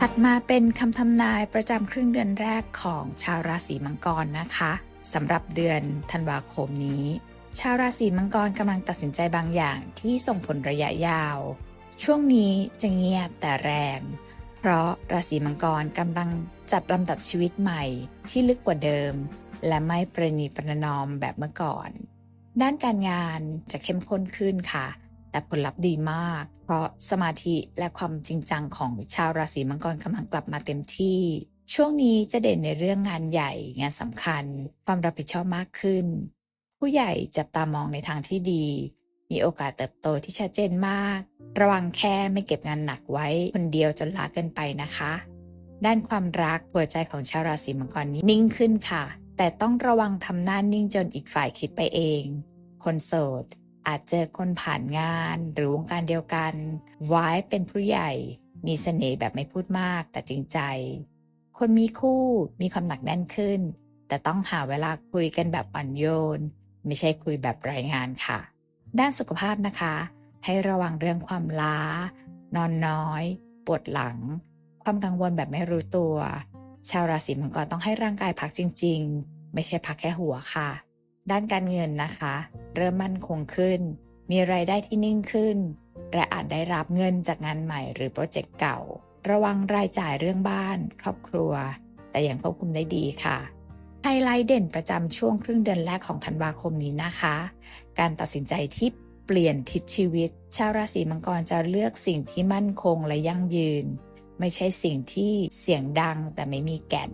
ถัดมาเป็นคำทำนายประจำครึ่งเดือนแรกของชาวราศีมังกรนะคะสำหรับเดือนธันวาคมนี้ ชาวราศีมังกรกำลังตัดสินใจบางอย่างที่ส่งผลระยะยาว ช่วงนี้จะเงียบแต่แรง เพราะราศีมังกรกำลังจัดลำดับชีวิตใหม่ที่ลึกกว่าเดิม และไม่ประนีประนอมแบบเมื่อก่อน ด้านการงานจะเข้มข้นขึ้นค่ะ แต่ผลลัพธ์ดีมาก เพราะสมาธิและความจริงจังของชาวราศีมังกรกำลังกลับมาเต็มที่ ช่วงนี้จะเด่นในเรื่องงานใหญ่งานสำคัญ ความรับผิดชอบมากขึ้น ผู้ใหญ่จับตามองในทางที่ดี มีโอกาสเติบโตที่ชัดเจนมาก ระวังแค่ไม่เก็บงานหนักไว้คนเดียวจนล้าเกินไปนะคะ ด้านความรักหัวใจของชาวราศีมังกรนี้นิ่งขึ้นค่ะ แต่ต้องระวังทำหน้านิ่งจนอีกฝ่ายคิดไปเอง คนโสด อาจเจอคนผ่านงานหรือวงการเดียวกันไว้เป็นผู้ใหญ่ มีเสน่ห์แบบไม่พูดมากแต่จริงใจ คนมีคู่มีความหนักแน่นขึ้น แต่ต้องหาเวลาคุยกันแบบอ่อนโยน ไม่ใช่คุยแบบรายงานค่ะ ด้านสุขภาพนะคะ ให้ระวังเรื่องความล้า นอนน้อย ปวดหลัง ความกังวลแบบไม่รู้ตัว ชาวราศีมังกรต้องให้ร่างกายพักจริง ๆ ไม่ใช่พักแค่หัวค่ะ ด้านการเงินนะคะ เริ่มมั่นคงขึ้น มีไรายได้ที่นิ่งขึ้น และอาจได้รับเงินจากงานใหม่หรือโปรเจกต์เก่า ระวังรายจ่ายเรื่องบ้าน ครอบครัว แต่ยังควบคุมได้ดีค่ะไฮไลท์เด่นประจำช่วงครึ่งเดือนแรกของธันวาคมนี้นะคะ การตัดสินใจที่เปลี่ยนทิศชีวิต ชาวราศีมังกรจะเลือกสิ่งที่มั่นคงและยั่งยืน ไม่ใช่สิ่งที่เสียงดังแต่ไม่มีแก่น